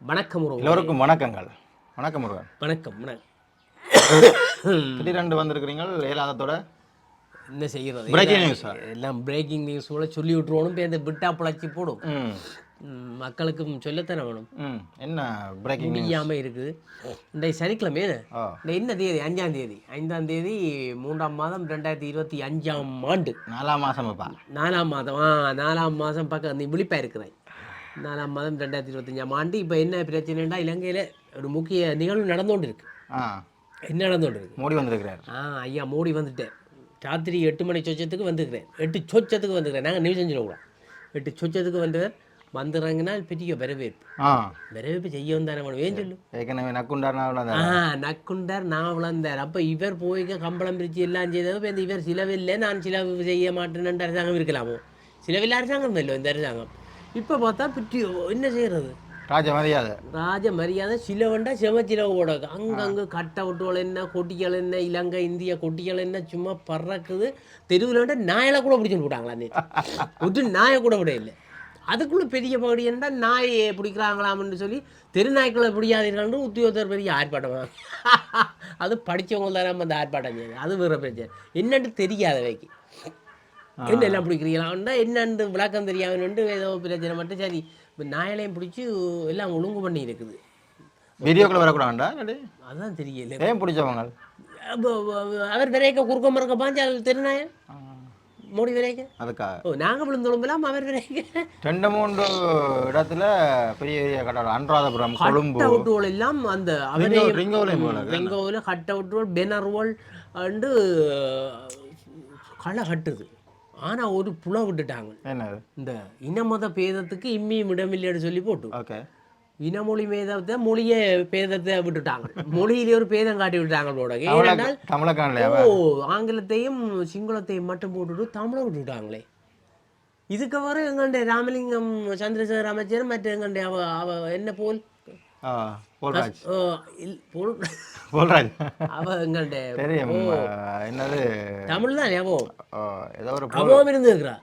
வணக்கம் உறவு எல்லோருக்கும் வணக்கங்கள். வணக்கம் முருகன். வணக்கம் வணக்கம். திடீரெண்டு வந்திருக்கிறீங்க ஏலாதத்தோட என்ன செய்கிறது news ஆ? எல்லாம் பிரேக்கிங் நியூஸ் கூட சொல்லி விட்டுருவோம் இப்போ இந்த விட்டா பிழைச்சி போடும். மக்களுக்கும் சொல்லத்தானே வேணும். என்ன பிரேக்கிங் முடியாமல் இருக்குது. இன்றைக்கு சனிக்கிழமை இந்த என்ன தேதி? அஞ்சாம் தேதி. ஐந்தாம் தேதி மூன்றாம் மாதம் ரெண்டாயிரத்தி இருபத்தி அஞ்சாம் ஆண்டு. நாலாம் மாதம் நாலாம் மாதம் ஆ நாலாம் மாதம் பக்கம் நீ விழிப்பாக இருக்கிறேன் நாலாம் மாதம் ரெண்டாயிரத்தி இருபத்தஞ்சாம் ஆண்டு இப்போ என்ன பிரச்சனைன்னா இலங்கையில் ஒரு முக்கிய நிகழ்வு நடந்துகொண்டு இருக்கு என்ன நடந்துகொண்டு இருக்கு மோடி வந்திருக்கிறார் ஆ ஐயா மோடி வந்துட்டேன் ராத்திரி எட்டு மணி சொச்சத்துக்கு வந்துக்கிறேன் எட்டு சொச்சத்துக்கு வந்துக்கிறேன் நாங்கள் நியூஸ் சொல்லக்கூடாது எட்டு சொச்சத்துக்கு வந்து வந்துடுறாங்கன்னா பெரிய வரவேற்பு வரவேற்பு செய்ய வந்தானே வேணும் ஏன் சொல்லு ஏற்கனவே நக்குண்டார் ஆ நக்குண்டார் நான் வளர்ந்தார் அப்போ இவர் போய் கம்பளம் பிரித்து எல்லாம் செய்தது இவர் சிலவில்லை நான் சிலவு செய்ய மாட்டேன்னு அரசாங்கம் இருக்கலாமோ சிலவில்லை அரசாங்கம் இல்லை இந்த அரசாங்கம் இப்போ பார்த்தா பிட்டி என்ன செய்கிறது ராஜ மரியாதை ராஜ மரியாதை சிலவண்டா செமச்சிலவு போட அங்கங்கே கட்ட விட்டுகள் என்ன கொட்டிகள் என்ன இலங்கை இந்திய கொட்டிகள் என்ன சும்மா பறக்குது. தெருவில் விட நாயெல்லாம் கூட பிடிச்சு விட்டாங்களா நேற்று ஒரு நாயை கூட விட இல்லை. அதுக்குள்ள பெரிய பகுதி என்னடா நாயை பிடிக்கிறாங்களாம்னு சொல்லி தெருநாய்க்களை பிடிக்காதீர்கள்னு உத்தியோகத்தர் பெரிய ஆர்ப்பாட்டம் அது படித்தவங்க தானே அந்த ஆர்ப்பாட்டம் செய்யுது அது வேற பிரச்சனை. என்னன்னு தெரியாத வைக்கு என்ன எல்லாம் பிடிக்கிறீங்களாண்டா என்னன்னு விளக்கம் தெரியாமன்னு ஏதோ பிரச்சனை மட்டும் சரி. இப்போ நாயலையும் பிடிச்சி எல்லாம் ஒழுங்கு பண்ணி இருக்குது. வீடியோக்குள்ள வரக்கூடாண்டா அதான் தெரியல. ஏன் பிடிச்சவங்க? அவர் விரைக்க குறுக்க மறுக்க பாஞ்சா அது தெருநாயன் மோடி விரைக்க? அதுக்காக ஓ நாங்கள் விழுந்தொழும்பெல்லாம் அவர் விரைக்க. ரெண்டு மூன்று இடத்துல பெரிய பெரிய கட்டடம் அனுராதபுரம் கொழும்பு. அவுட்டுகள் எல்லாம் அந்த அவரே. ரெங்கோவில் கட் அவுட்டுகள் பெனர்வோல் அண்டு களை கட்டுது. ஆனால் ஒரு புல விட்டுட்டாங்க. இந்த இனமத பேதத்துக்கு இம்மியும் இடமில்லைன்னு சொல்லி போட்டு. ஓகே. இனமொழி மேதத்தை மொழியை பேதத்தை விட்டுட்டாங்க. மொழியிலே ஒரு பேதம் காட்டி விட்டாங்க போட ஓ ஆங்கிலத்தையும் சிங்களத்தையும் மட்டும் போட்டுட்டு தமிழை விட்டுட்டாங்களே. இதுக்கு வர எங்கண்ட ராமலிங்கம் சந்திரசேகர் அமைச்சர் மற்ற எங்கண்ட அவ அவ என்ன போல்? போல்ராஜ். போல்ராஜ். அவ எங்கண்ட தெரியும் என்னது? தமிழ் தான் ஞாபகம் ஏதோ ஒரு போல் அவவும் இருந்துருக்கிறா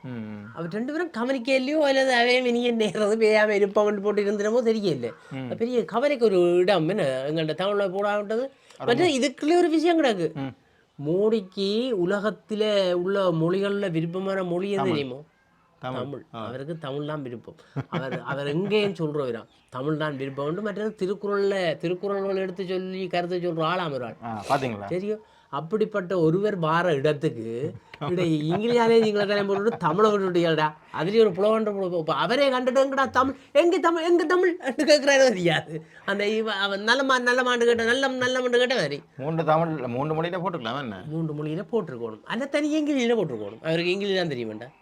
அவர் ரெண்டு பேரும் கவனிக்கலையோ அல்லது அவையும் இனிய நேரம் பேயாம இருப்பவன் போட்டு இருந்திரமோ தெரியல பெரிய கவலைக்கு ஒரு இடம் என்ன? எங்கள்கிட்ட தமிழில் போடாவிட்டது. மற்ற இதுக்குள்ளே ஒரு விஷயம் கிடக்கு. ம். மோடிக்கு உலகத்துல உள்ள மொழிகள்ல விருப்பமான மொழி எது தெரியுமோ? தமிழ். அவருக்கு தமிழ் தான் விருப்பம். அவர் அவர் எங்கேயும் சொல்றவராம் தமிழ் தான் விருப்பம் உண்டு மற்றது திருக்குறள்ல திருக்குறள்கள் எடுத்து சொல்லி கருத்து சொல்ற ஆளாம் ஒரு ஆள். ஆ பாத்தீங்களா? தெரியும்? அப்படிப்பட்ட ஒருவர் வார இடத்துக்கு இட இங்கிலீஷாலே நீங்களே தானே போட்டு தமிழை விட்டுட்டீங்கடா அதுலேயும் ஒரு புலவன்ற புல- இப்ப அவரே கண்டுட்டுங்கடா தமிழ். எங்க தமிழ் எங்க தமிழ் கேட்குறாரு தெரியாது. அந்த அவன் நல்ல மா நல்ல மாண்டு கேட்ட நல்ல நல்ல மாண்டு கேட்ட மாதிரி. மூன்று தமிழ் மூன்று மொழியில போட்டுக்கலாம் மூன்று மொழியில போட்டிருக்கணும். அல்ல தனி இங்கிலீஷில் போட்டிருக்கணும். அவருக்கு இங்கிலீஷ் தான் தெரியும் வேண்டாம்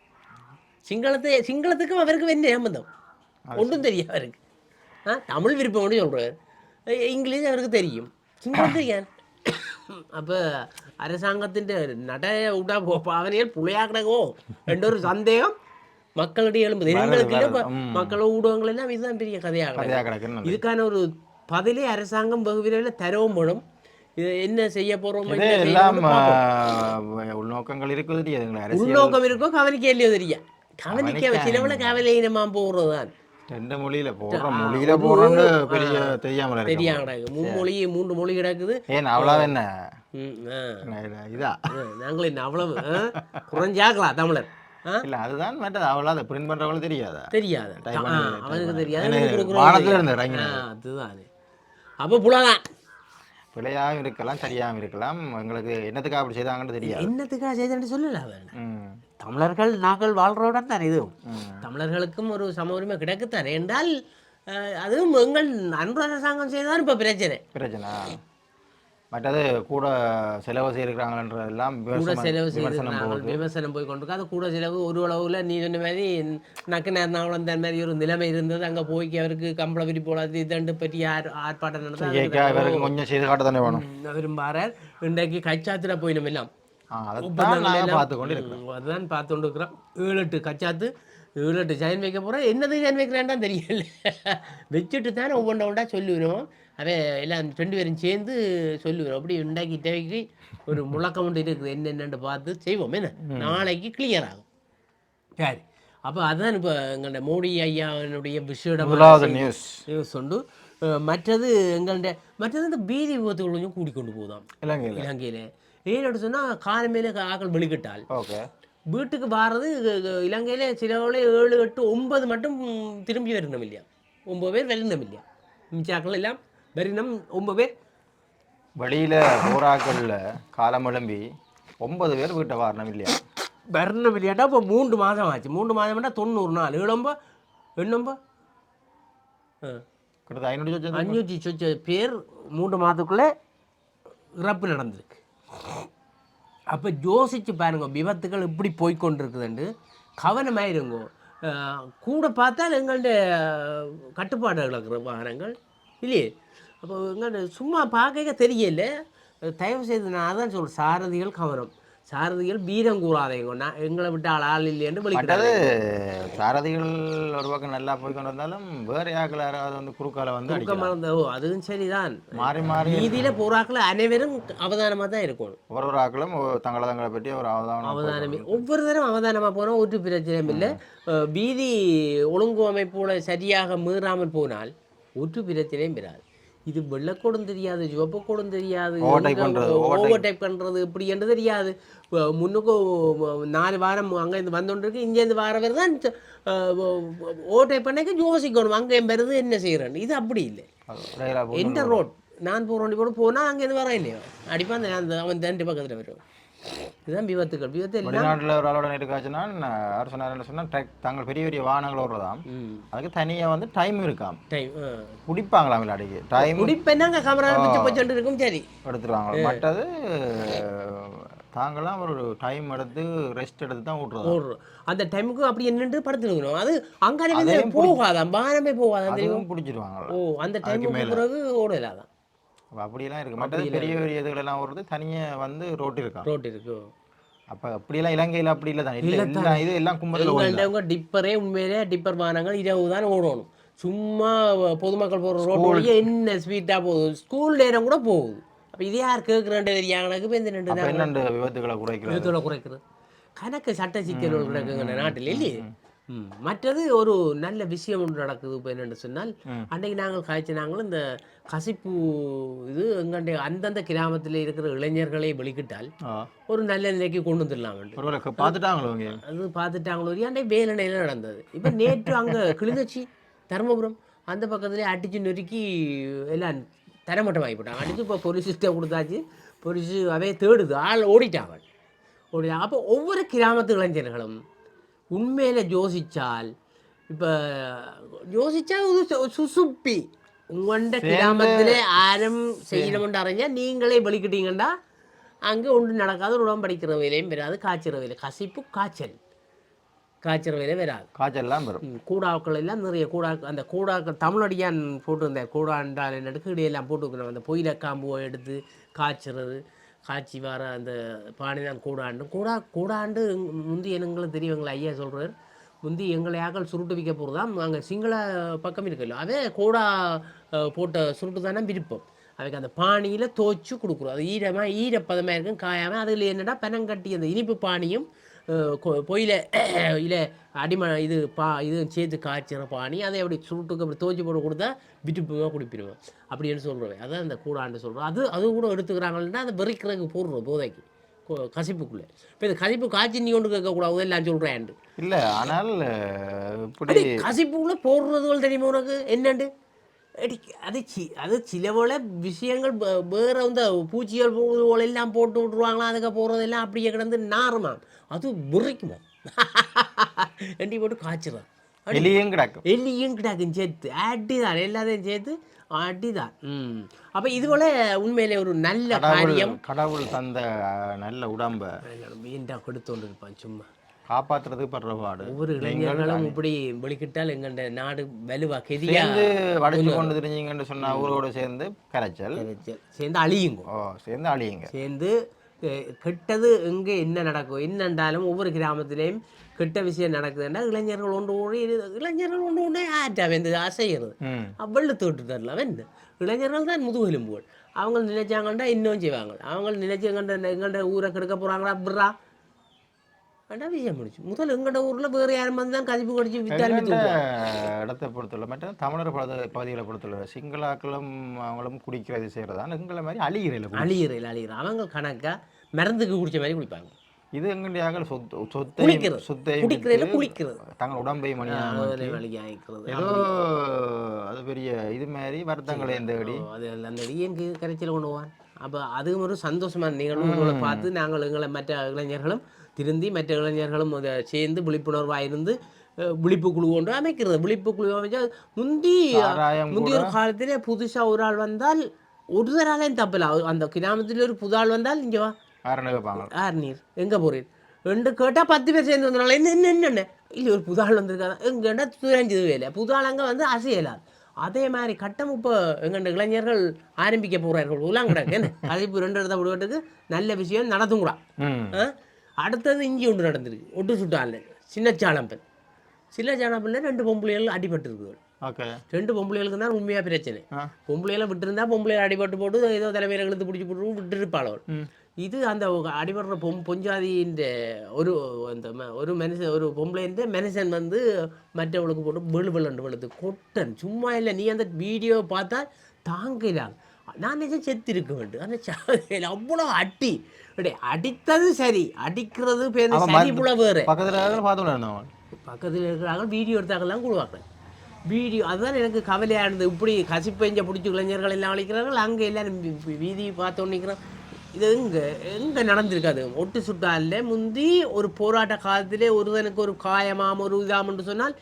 சிங்களத்தை சிங்களத்துக்கும் அவருக்கு என்ன சம்பந்தம்? ஒன்றும் தெரியும் அவருக்கு. ஆ தமிழ் விருப்பம் மட்டும் சொல்கிறார் இங்கிலீஷ் அவருக்கு தெரியும். சிங்களம் தெரியாது. அப்போ அரசாங்கத்தின் நடைய விட்டா அவனையே புளையாக்கினகோ என்ற ஒரு சந்தேகம். மக்களிடையே எழும்புது எங்களுக்கு மக்கள் ஊடகங்கள் எல்லாம் இதுதான் பெரிய கதையாக கதையா கிடக்குன்னு இதுக்கான ஒரு பதிலே அரசாங்கம் வெகு விரைவில் தரவும் படும் இது என்ன செய்ய போறோம் எல்லாம் உள்நோக்கங்கள் இருக்குது உள்நோக்கம் இருக்கோ கவனிக்க இல்லையோ தெரியா கவனிக்க சிலவள கவலையினமா போகிறது தான். ரெண்டு மொழியில போடுற மொழியில போடுறோன்னு பெரிய தெரியாமல இருக்கு தெரியா கிடக்கு. மும்மொழி மூன்று மொழி கிடக்குது. ஏன் அவ்வளவு என்ன? இது, அவ்வளவு? குறைஞ்சாக்கலாம் தமிழர்? இல்ல அதுதான் மற்றது அவ்வளவு அதை பிரிண்ட் பண்றவங்களுக்கு தெரியாதா? தெரியாது. அவனுக்கு தெரியாது. வானத்துல. இருந்து அதுதான். அப்போ புலதான் பிழையாகவும் இருக்கலாம் சரியாகவும் இருக்கலாம். எங்களுக்கு என்னத்துக்காக அப்படி செய்தாங்கன்னு தெரியாது. என்னத்துக்காக செய்தேன்னு சொல்லல அவன். தமிழர்கள் நாங்கள் வாழ்றோடன் தானே இதுவும். தமிழர்களுக்கும் ஒரு சம உரிமை கிடைக்குத்தானே என்றால் அதுவும் எங்கள் அன்பு அரசாங்கம் செய்ததான் இப்போ பிரச்சனை. பிரச்சனை. மற்றது கூட செலவு செய்யிருக்கிறாங்களன்றதெல்லாம் கூட செலவு போகுது. விமர்சனம் போய் கொண்டிருக்கு அது கூட செலவு ஒரு அளவில் நீ சொன்ன மாதிரி நக்கு நேர்னாவளம் அந்த மாதிரி ஒரு நிலைமை இருந்தது. அங்கே போய் அவருக்கு கம்பள விரிப்போல அது இதண்டு பற்றி ஆர் ஆர்ப்பாட்டம் நடந்தது. கொஞ்சம் செய்து காட்ட தானே வேணும் விரும்பாரார். இன்றைக்கு கச்சாத்துல போயினோம் எல்லாம். அதுதான் பார்த்து கொண்டு இருக்கிறோம் ஏழு எட்டு கச்சாத்து ஏழு எட்டு ஜாயின் வைக்க போகிறோம் என்னது ஜாயின் வைக்கிறேன்டான் தெரியல. வச்சுட்டு தானே ஒவ்வொன்றா ஒன்றா சொல்லுவோம் அவன் எல்லாம் ரெண்டு பேரும் சேர்ந்து சொல்லுவோம் அப்படி உண்டாக்கி தேவைக்கு ஒரு முழக்கம் ஒன்று இருக்குது. என்னென்னு பார்த்து செய்வோம். என்ன? நாளைக்கு கிளியர் ஆகும். சரி. அப்போ அதான் இப்போ எங்கள்ட மோடி ஐயாவினுடைய விஷயம் நியூஸ் நியூஸ் உண்டு. மற்றது எங்கள்ட மற்றது இந்த பீதி விபத்துகள் கொஞ்சம் கூடிக்கொண்டு போதாம் இலங்கையில். இலங்கையில். ஏன்னு சொன்னால் காலமேல ஆக்கள் வெளிக்கிட்டால் ஓகே. வீட்டுக்கு வாரது இலங்கையில் சிலவளே ஏழு எட்டு ஒன்பது மட்டும் திரும்பி வரணும் இல்லையா ஒன்பது பேர் வரணும் இல்லையா மிச்சாக்கள் எல்லாம் வரணும் ஒன்பது பேர். வெளியில போராக்களில் காலம் எழும்பி ஒன்பது பேர் வீட்டை வாரணம் இல்லையா வரணும் இல்லையாட்டா இப்போ மூன்று மாதம் ஆச்சு. மூன்று மாதம்னா தொண்ணூறு நாள். ஏழம்போ எண்ணம்போ கிட்டத்தட்ட ஐநூறு சொச்சம் அஞ்சூற்றி சொச்ச பேர் மூன்று மாதத்துக்குள்ளே இறப்பு நடந்திருக்கு. அப்போ யோசித்து பாருங்க விபத்துகள் இப்படி போய்க்கொண்டிருக்குதுண்டு. கவனமாயிருங்க. கூட பார்த்தால் எங்கள்ட கட்டுப்பாடுகள் இருக்கிற வாகனங்கள் இல்லையே? அப்போ எங்கள்ட சும்மா பார்க்க தெரியல. தயவு செய்து நான் அதான் சொல்கிறேன் சாரதிகள் கவனம். சாரதிகள் வீரம் கூறாதீங்க நான் எங்களை விட்டு ஆள் மற்றது வெளிக்கிட்டாங்க சாரதிகள் ஒரு பக்கம் நல்லா போய் கொண்டு வந்தாலும் வேற யாக்கள் யாராவது வந்து குறுக்கால வந்து அடிக்கலாம். மறந்த அதுவும் சரிதான். மாறி மாறி வீதியில போறாக்கள் அனைவரும் அவதானமா தான் இருக்கணும். ஒரு ஒரு ஆக்களும் தங்களை தங்களை பற்றி ஒரு அவதானம் அவதானமே. ஒவ்வொரு தரம் அவதானமா போனால் ஒரு பிரச்சனையும் இல்லை. வீதி ஒழுங்கு அமைப்போட சரியாக மீறாமல் போனால் ஒரு பிரச்சனையும் பெறாது இது வெள்ளக்கூடம் தெரியாது சிவப்புக்கூடம் தெரியாது. ஓவர் பண்றது இப்படி என்று தெரியாது. முன்னுக்கு நாலு வாரம் அங்கேருந்து வந்தோன்றிருக்கு இங்கேருந்து வார வரை தான் ஓவர்டேக் பண்ணக்க யோசிக்கணும் அங்கே வருது என்ன செய்கிறேன் இது அப்படி இல்லை. எந்த ரோட் நான் போகிற வண்டி கூட போனால் அங்கேருந்து வரேன் இல்லையோ? அடிப்பான் அந்த அவன் தண்டு பக்கத்தில் வரும் இதுதான் விபத்துக்கள் விபத்து வெளிநாட்டில் ஒரு ஆளோட இருக்காச்சுன்னா யார் சொன்னார் சொன்னால் ட்ரக் தாங்கள் பெரிய பெரிய வாகனங்கள் ஓடுறதாம். அதுக்கு தனியாக வந்து டைம் இருக்காம். டைம் குடிப்பாங்களாம் விளையாடிக்கு டைம் முடிப்பேன்னா கேமரா பிடிச்ச போச்சுட்டு இருக்கும் சரி. எடுத்துருவாங்க மற்றது தாங்களாம் ஒரு டைம் எடுத்து ரெஸ்ட் எடுத்து தான் விட்றதா ஓடுறோம். அந்த டைமுக்கு அப்படி என்னென்று படுத்துருக்கணும். அது அங்கே போகாதான் பானமே போகாதான் தெரியும்? பிடிச்சிருவாங்க ஓ அந்த டைமுக்கு பிறகு ஓடலாதான் அப்படியெல்லாம் இருக்கு. மற்றது பெரிய பெரிய இதுகளெல்லாம் ஓடுறது தனியாக வந்து ரோட்டு இருக்காம் ரோட் இருக்கு. அப்போ அப்படியெல்லாம் இலங்கையில் அப்படி இல்லை தான்? இல்லை இது எல்லாம் கும்பலில் டிப்பரே உண்மையிலே டிப்பர் வாகனங்கள் இரவு தான் ஓடணும். சும்மா பொதுமக்கள் போகிற ரோடு என்ன ஸ்பீட்டாக போகுது? ஸ்கூல் நேரம் கூட போகுது. அப்போ இது யார் கேட்குறேன் எனக்கு இப்போ இந்த ரெண்டு அப்போ என்னென்ன விபத்துகளை குறைக்கிறது? குறைக்கிறது. கணக்கு சட்ட சிக்கல்கள் கிடக்குங்க நாட்டில் இல்லையே. மற்றது ஒரு நல்ல விஷயம் ஒன்று நடக்குது இப்போ என்னென்னு சொன்னால் அன்னைக்கு நாங்கள் காய்ச்சினாங்களும் இந்த கசிப்பு இது எங்கண்ட அந்தந்த கிராமத்தில் இருக்கிற இளைஞர்களை வெளிக்கிட்டால் ஒரு நல்ல நிலைக்கு கொண்டு வந்துடலாம் பார்த்துட்டாங்களோ அது பார்த்துட்டாங்களோ அண்டே வேலனையில் நடந்தது. இப்போ நேற்று அங்கே கிளிநொச்சி தருமபுரம் அந்த பக்கத்துலேயே அடிச்சு நொறுக்கி எல்லாம் தரமட்டம் ஆகிப்பட்டாங்க அடிச்சு இப்போ போலீஸ்கிட்ட கொடுத்தாச்சு. போலீஸ் அவே தேடுது. ஆள் ஓடிட்டாங்க. ஓடிட்டாங்க அப்போ ஒவ்வொரு கிராமத்து இளைஞர்களும் உண்மையில யோசிச்சால் இப்போ யோசிச்சா சுசுப்பி. உங்கள்ட கிராமத்திலே ஆரம் செய்யணும்னு அறிஞ்சா நீங்களே வெளிக்கிட்டீங்கன்னா அங்கே ஒன்று நடக்காத உடம்பு படிக்கிற வேலையும் வராது காய்ச்சிற வேலை கசிப்பு காய்ச்சல். காய்ச்சிற வேலை வராது. காய்ச்சல்லாம் வரும். கூடாக்கள் எல்லாம் நிறைய கூடா அந்த கூடாக்கள் தமிழடியான் போட்டிருந்த கூடாண்டால் என்னட்டு இடையெல்லாம் போட்டுக்கணும் அந்த பொயில காம்புவை எடுத்து காய்ச்சிறது காட்சி வர அந்த பாணிதான் கூடாண்டு. கூடா கூடாண்டு முந்தி எங்களுக்கு தெரியவங்கள ஐயா சொல்கிறார் முந்தி எங்களை யாக்கள் சுருட்டு விற்க போகிறதாம் அங்கே சிங்கள பக்கம் இருக்குல்ல அதே கூடா போட்ட சுருட்டு தானே விருப்பம். அதுக்கு அந்த பானியில் தோச்சு கொடுக்குறோம். அது ஈரமாக ஈரப்பதமாக இருக்கும் காயாமல் அதில் என்னென்னா பனங்கட்டி அந்த இனிப்பு பானியும் பொயில இல்லை அடிம இது பா இது சேர்த்து காய்ச்சிற பானி அதை அப்படி சுருட்டுக்கு அப்படி தோய்ச்சி போட்டு கொடுத்தா விட்டுப்புமா குடிப்பிடுவேன் அப்படின்னு சொல்கிறேன் அதான் அந்த கூடாண்டு சொல்கிறோம் அது அது கூட எடுத்துக்கிறாங்கன்னா அதை வெறிக்கிறதுக்கு போடுறோம் போதைக்கு கசிப்புக்குள்ளே. இப்போ இந்த கசிப்பு காய்ச்சி நீ கொண்டு கேட்கக்கூடாது எல்லாம் சொல்கிறேன் இல்லை ஆனால் இப்படி கசிப்புக்குள்ள போடுறதுகள் தெரியுமா உனக்கு? என்னண்டு? அது சி அது சில போல விஷயங்கள் வேற இந்த பூச்சிகள் எல்லாம் போட்டு விட்ருவாங்களாம் அதுக்கு போடுறதெல்லாம் அப்படியே கிடந்து நாருமா அது முறைக்குமா எண்டி போட்டு காய்ச்சிடும் எலியும் கிடக்கும் எல்லியும் கிடாக்கும் சேர்த்து அடிதான் எல்லாத்தையும் சேர்த்து அடிதான் ம் அப்போ இது போல உண்மையிலே ஒரு நல்ல காரியம் கடவுள் தந்த நல்ல உடம்ப மீண்டா கொடுத்து இருப்பான் சும்மா காப்பாத்துறதுக்கு படுற பாடு. ஒவ்வொரு இளைஞர்களும் இப்படி வெளிக்கிட்டால் எங்கள்ட நாடு வலுவா கெதியா? வடிச்சு கொண்டு தெரிஞ்சிங்கன்னு சொன்ன ஊரோட சேர்ந்து கரைச்சல். சேர்ந்து அழியுங்க. ஓ சேர்ந்து அழியுங்க. சேர்ந்து கெட்டது எங்கே என்ன நடக்கும்? என்னண்டாலும் ஒவ்வொரு கிராமத்திலையும் கெட்ட விஷயம் நடக்குதுன்னா இளைஞர்கள் ஒன்று ஓடி இளைஞர்கள் ஒன்று ஒன்றே ஆட்டா வந்து அசைகிறது ம். வெள்ளத்து விட்டு தரலாம் என்ன? இளைஞர்கள் தான் முதுகெலும்புகள். அவங்க நினைச்சாங்கன்னா இன்னும் செய்வாங்க. அவங்க நினைச்சு எங்கண்ட எங்கண்ட ஊரை கெடுக்க போகிறாங்களா அப்படிறா அதான் விஷயம் முடிச்சு முதல்ல எங்கட ஊர்ல வேற யாரும் வந்து தான் கதிப்பு கடிச்சு இடத்தை பொறுத்தவரை மற்ற தமிழர் பகுதி பகுதிகளை பொறுத்தவரை சிங்களாக்களும் அவங்களும் குடிக்கிறது செய்கிறதா எங்களை மாதிரி அழிகிறதில்ல அழியிறையில் அழியிற அவங்க கணக்கா மருந்துக்கு குடிச்ச மாதிரி குடிப்பாங்க இது எங்களுடைய சொத்து சொத்தை. சொத்தை குடிக்கிறதுல குளிக்கிறது தங்கள் உடம்பை மணியாக அதில் வலிக்கு ஆயிக்கிறது ஏதோ அது பெரிய இது மாதிரி வருத்தங்களை எந்த அடி அது அந்த இடியனுக்கு கரைச்சல் கொண்டு போவான் அப்போ அதுவும் ஒரு சந்தோஷமான நிகழ்வு பார்த்து நாங்கள் எங்களை மற்ற இளைஞர்களும் திருந்தி மற்ற இளைஞர்களும் அதை சேர்ந்து விழிப்புணர்வாக இருந்து விழிப்பு குழு கொண்டு அமைக்கிறது விழிப்பு குழு அமைச்சா முந்தி முந்தி ஒரு காலத்திலே புதுசாக ஒரு ஆள் வந்தால் ஒருத்தராலையும் தப்பில்ல அவ- அந்த கிராமத்தில் ஒரு புது ஆள் வந்தால் இங்கே வா. யாருன்னு கேட்பாங்க யார் நீர் எங்கே போறீர்? ரெண்டு கேட்டால் பத்து பேர் சேர்ந்து வந்தனால என்ன என்ன என்ன இல்லை ஒரு புது ஆள் வந்திருக்காங்க எங்கேண்டா துரஞ்சது வேலை. புது ஆள் அங்கே வந்து அசையலாது அதே மாதிரி கட்டம் இப்போ எங்கண்ட இளைஞர்கள் ஆரம்பிக்க போகிறார்கள் உலாம் கிடக்கு என்ன? கதைப்பு ரெண்டு இடத்த விடுவதுக்கு நல்ல விஷயம் நடத்தும் கூட ம். ஆ? அடுத்தது இஞ்சி ஒன்று நடந்திருக்கு. ஒட்டு சுட்டால சின்ன சாணப்பன். சின்ன சாணப்பனில் ரெண்டு பொம்பளைகள் அடிபட்டு ஓகே. ரெண்டு பொம்பளைகளுக்கு தான் உண்மையாக பிரச்சனை. பொம்பளையெல்லாம் விட்டுருந்தா பொம்பளையை அடிபட்டு போட்டு ஏதோ தலைமையில இழுத்து பிடிச்சி போட்டு விட்டுருப்பாள் இது அந்த அடிபடுற பொம் பொஞ்சாதியின் ஒரு அந்த ஒரு மனுஷன் ஒரு பொம்பளைன்ற மனுஷன் வந்து மற்றவளுக்கு போட்டு வெளு வெளுண்டு வெளுத்து கொட்டன் சும்மா இல்லை. நீ அந்த வீடியோ பார்த்தா தாங்கலாம் நான் நிஜம் செத்து இருக்க வேண்டும். அந்த சாகையில் அவ்வளோ அடி அடே. அடித்தது சரி அடிக்கிறது பேர் சரி புல வேறு பக்கத்தில் இருக்கிறாங்க வீடியோ எடுத்தாங்கலாம் கொடுவாங்க வீடியோ அதுதான் எனக்கு கவலையாக இருந்தது இப்படி கசிப்பெஞ்ச பிடிச்சி இளைஞர்கள் எல்லாம் அழைக்கிறார்கள் அங்கே எல்லாரும் வீதி பார்த்து நிற்கிறோம் இது எங்கே எங்கே நடந்திருக்காது ஒட்டு சுட்டால முந்தி ஒரு போராட்ட காலத்திலே ஒருவனுக்கு ஒரு காயமாம் ஒரு இதாமன்னு சொன்னால்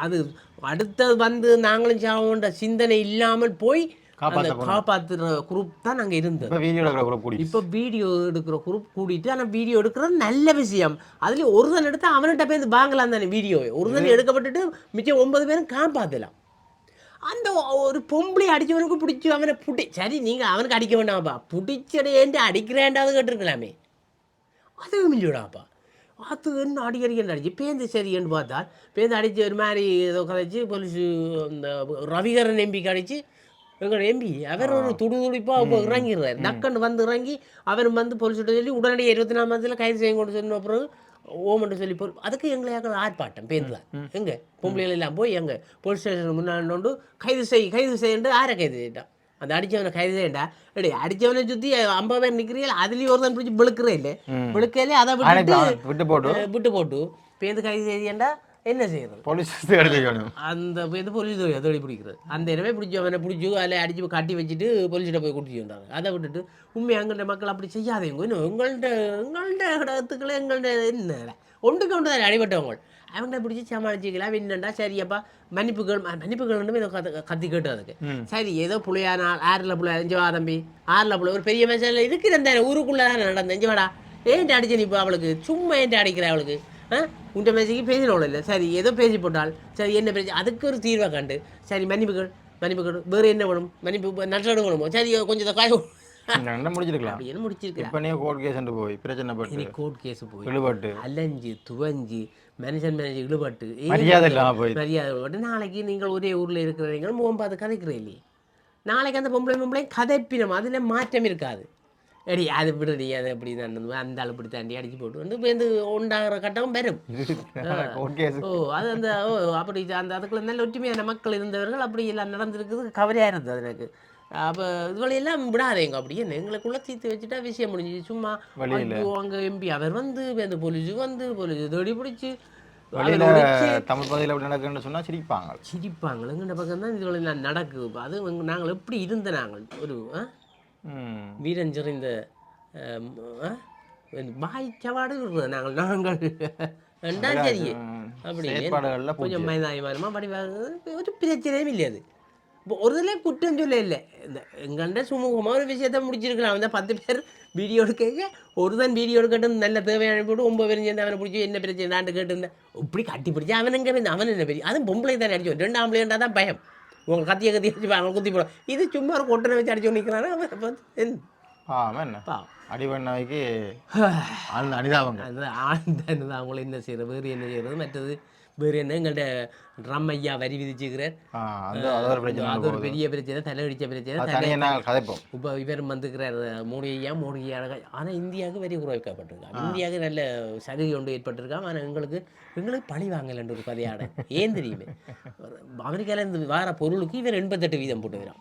அது அடுத்தது வந்து நாங்களும் சாவோன்ற சிந்தனை இல்லாமல் போய் அந்த காப்பாற்றுற குரூப் தான் நாங்கள் இருந்தது. இப்போ வீடியோ எடுக்கிற கூட கூடி இப்போ வீடியோ எடுக்கிற குரூப் கூட்டிட்டு ஆனால் வீடியோ எடுக்கிறது நல்ல விஷயம். அதுல ஒருத்தன் எடுத்தா அவன்கிட்ட போய் வாங்கலாம் தானே வீடியோவை ஒருத்தன் எடுக்கப்பட்டுட்டு மிச்சம் ஒன்பது பேரும் காப்பாற்றலாம் அந்த ஒரு பொம்பளை அடிச்சவனுக்கு பிடிச்சி அவனை புடி சரி நீங்கள் அவனுக்கு அடிக்க வேண்டாம்ப்பா. பிடிச்சடையேன்ட்டு அடிக்கிறேன்டாவது கேட்டிருக்கலாமே. அது மிஞ்சுடாப்பா அது என்ன அடிக்கடிக்க அடிச்சு பேந்து சரின்னு பார்த்தால் பேந்து அடித்து ஒரு மாதிரி ஏதோ கதைச்சு போலீஸ் இந்த ரவிகரன் எம்பிக்கு அடிச்சு எங்கள் எம்பி அவர் ஒரு துடு துடிப்பாக இப்போ இறங்கிடுறாரு. டக்குன்னு வந்து இறங்கி அவர் வந்து போலீஸ்கிட்ட சொல்லி உடனடியாக இருபத்தி நாலு மாதத்தில் கைது செய்ய கொண்டு சொன்ன அப்புறம் ஓமன்ட்டு சொல்லி போ அதுக்கு எங்களை ஆர்ப்பாட்டம் பேருந்து எங்கே? பொம்பளைகள் எல்லாம் போய் எங்கே? போலீஸ் ஸ்டேஷன் முன்னாடி கைது செய் கைது செய்யண்டு ஆரை கைது செய்யிட்டான் அந்த அடிச்சவனை கைது செய்யண்டா. எடி அடிச்சவனை சுற்றி ஐம்பது பேர் நிற்கிறீங்க அதுலேயும் ஒருத்தன் பிடிச்சி வெளுக்கிறே இல்லை. வெளுக்கையிலே அதை விட்டு போட்டு விட்டு போட்டு பேருந்து கைது செய்யண்டா என்ன செய்யறது போலீஸ் அந்த பேருந்து போலீஸ் தேடி பிடிக்கிறது அந்த இடமே பிடிச்சி அவனை பிடிச்சி அதில் அடிச்சு கட்டி வச்சுட்டு போலீஸ்கிட்ட போய் வந்தாங்க. அதை விட்டுட்டு உண்மை எங்கள்கிட்ட மக்கள் அப்படி செய்யாதீங்க இன்னும் எங்கள்கிட்ட எங்கள்கிட்ட இடத்துக்குள்ள எங்கள்கிட்ட என்ன ஒன்றுக்கு ஒன்று தான் அடிபட்டவங்க. அவங்கள்ட்ட பிடிச்சி சமாளிச்சிக்கலாம். என்னண்டா சரியப்பா மன்னிப்புகள் ம- மன்னிப்புகள் ஏதோ கத்து கத்தி கேட்டு அதுக்கு. சரி ஏதோ புள்ளையா நான் ஆறில் புள்ள அஞ்சவா தம்பி. ஆறில் புள்ள ஒரு பெரிய மேசையில் இருக்கிறேன் தானே ஊருக்குள்ளே தானே நடந்தேன் அஞ்சவாடா ஏன்ட்டு அடிச்ச நீ இப்போ அவளுக்கு? சும்மா ஏன்ட்டு அடிக்கிற அவளுக்கு? உன்ட்ட மேசைக்கு பேசினோம் இல்லை சரி ஏதோ பேசி போட்டால். சரி என்ன பிரச்சனை அதுக்கு ஒரு தீர்வை கண்டு. சரி மன்னிப்புகள் மன்னிப்புகள் வேறு என்ன வேணும்? மன்னிப்பு நஷ்டம் வேணுமோ சரி கொஞ்சம் காய் என்ன முடிச்சிருக்கலாம். அப்படின்னு முடிச்சிருக்கிறேன் இப்போ நீ கோர்ட் கேஸ் போய் பிரச்சனை பட்டு இனி கோர்ட் கேஸ் போய். இழுபட்டு. அலைஞ்சு துவஞ்சி மனுஷன் மனுஷன் இழுபட்டு. மரியாதை இல்லாமல் போய் மரியாதை விட்டு நாளைக்கு நீங்கள் ஒரே ஊரில் இருக்கிறீங்க முகம் பார்த்து நாளைக்கு அந்த பொம்பளை பொம்பளை கதைப்பினம். அதில் மாற்றம் இருக்காது. எடி அது விடுடி அது அப்படி தான் அந்த ஆள் இப்படி தாண்டி அடிச்சு போட்டு வந்து பேருந்து உண்டாகிற கட்டம் கேஸ் ஓ அது அந்த ஓ அப்படி அந்த அதுக்குள்ள நல்ல ஒற்றுமையான மக்கள் இருந்தவர்கள் அப்படி எல்லாம் நடந்திருக்குது கவலையாக இருந்தது எனக்கு அப்போ இதுவளையெல்லாம் விடாதேங்க அப்படி என்ன எங்களுக்குள்ள தீர்த்து வச்சுட்டா விஷயம் முடிஞ்சு சும்மா அங்க எம்பி அவர் வந்து அந்த போலீஸ் வந்து போலீஸ் தேடி பிடிச்சி தமிழ் பகுதியில் அப்படி நடக்குன்னு சொன்னா சிரிப்பாங்க சிரிப்பாங்க எங்கள்ட பக்கம் தான் இதுவளை நடக்குது இப்ப அது நாங்கள் எப்படி இருந்த நாங்கள் ஒரு ஆம், ஆ? வாய் சவாடு இருக்கிறது நாங்கள் நாங்கள். ரெண்டா சரி. ம், அப்படி செயற்பாடுகள்ல கொஞ்சம் மயதாயமானமா படிவாக ஒரு பிரச்சனையும் இல்லை அது. இப்போ ஒரு இதில் குற்றம் சொல்ல இல்லை இந்த எங்கள்கிட்ட சுமூகமாக ஒரு விஷயத்த முடிச்சிருக்கலாம் அந்த பத்து பேர் வீடியோ எடுக்க. ஒருதான் வீடியோ எடுக்கட்டும் நல்ல தேவையான போட்டு ஒன்பது பேரும் சேர்ந்து அவனை பிடிச்சி என்ன பிரச்சனை நாட்டு கேட்டுருந்தேன். இப்படி கட்டி பிடிச்சி அவன் எங்கே அவன் என்ன பெரிய அதுவும் பொம்பளை தானே அடிச்சோம் ரெண்டு ஆம்பளைண்டா தான் பயம். உங்கள் கத்தியை கத்தி அடிச்சு அவங்க குத்தி போடும் இது சும்மா ஒரு கொட்டனை வச்சு அடிச்சு நிற்கிறானா அவன் பாவம் அடிவண்ணாய்க்கு அந்த அவங்கள என்ன செய்யறது? வேறு என்ன செய்யறது? மற்றது வேறு என்ன? எங்கள்கிட்ட ட்ரம் ஐயா வரி விதிச்சுக்கிறார். அது ஒரு பெரிய பிரச்சனை தலையடிச்ச பிரச்சனை கதைப்போம். இப்போ இவர் வந்துக்கிறார் மோடி ஐயா மோடி ஐயா ஆனால் இந்தியாவுக்கு வரி குறைக்கப்பட்டிருக்கான் இந்தியாவுக்கு நல்ல சலுகை ஒன்று ஏற்பட்டிருக்கான் ஆனால் எங்களுக்கு எங்களுக்கு பழி வாங்கலன்ற ஒரு கதையாட ஏன் தெரியுமே? அமெரிக்கால இருந்து வார பொருளுக்கு இவர் எண்பத்தெட்டு வீதம் போட்டுக்கிறான்.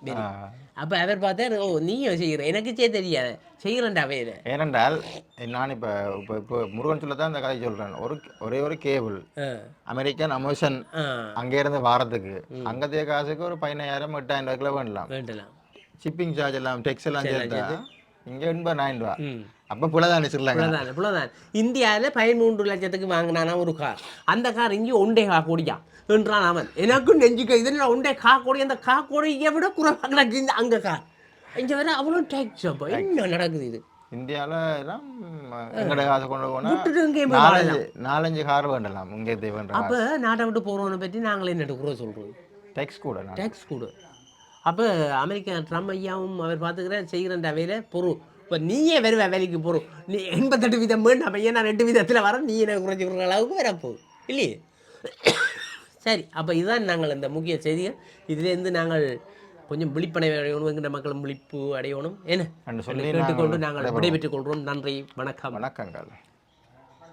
அப்ப அவர் பார்த்தார் ஓ நீயும் செய்கிற. எனக்கு சே தெரியாது. செய்கிறேன்டா வேறு. ஏனென்றால் நான் இப்போ இப்போ இப்போ முருகன் சொல்ல தான் இந்த கதை சொல்கிறேன் ஒரு ஒரே ஒரு கேபிள். அமெரிக்கன் அமேசான் அங்கே இருந்து வாரத்துக்கு அங்கத்தைய காசுக்கு ஒரு பதினாயிரம் எட்டாயிரம் ரூபாய்க்குள்ள வேண்டலாம். ஷிப்பிங் சார்ஜ் எல்லாம் டெக்ஸ் எல்லாம் சேர்த்தா இங்கே எண்பதாயிரம் ரூபா. அப்போ புலதானே இவ்வளோதான் இவ்வளோதான் இந்தியாவில் பதிமூன்று லட்சத்துக்கு வாங்கினானா ஒரு கார் அந்த கார் இங்கே ஒண்டே கா கோடியா? என்றான் அவன். எனக்கும் நெஞ்சுக்க இது நான் ஒண்டே கா கோடி? அந்த கா கோடியை விட குறைவாக கிடக்கு இந்த அங்கே கார் இங்கே வேற அவ்வளோ டேக்ஸ் அப்போ. என்ன நடக்குது இது? இந்தியாவில் எல்லாம் எங்கட காசை கொண்டு போனால் நாலஞ்சு நாலஞ்சு கார் வேண்டலாம் இங்கே வேண்டாம் அப்போ நாட்டை விட்டு போகிறவனை பற்றி நாங்களே என்ன குறை சொல்கிறோம் டெக்ஸ் கூட. டேக்ஸ் கூட. அப்போ அமெரிக்கா ட்ரம்ப் ஐயாவும் அவர் பார்த்துக்கிற செய்கிறன்ற வேலை பொருள் இப்போ நீயே வருவ வேலைக்கு பொருள் நீ எண்பத்தெட்டு வீதம் வேண்டாம் ஐயா நான் ரெண்டு விதத்தில் வரேன் நீ எனக்கு குறைச்சி கொடுக்குற அளவுக்கு வரப்போகுது இல்லையே? சரி அப்போ இதுதான் நாங்கள் இந்த முக்கிய செய்திகள். இதிலேருந்து நாங்கள் கொஞ்சம் விழிப்படைய அடையணும் என்கிற மக்களும் விழிப்பு அடையணும். என்ன? கேட்டுக்கொண்டு நாங்கள் விடைபெற்றுக் கொள்கிறோம். நன்றி வணக்கம். வணக்கங்கள்.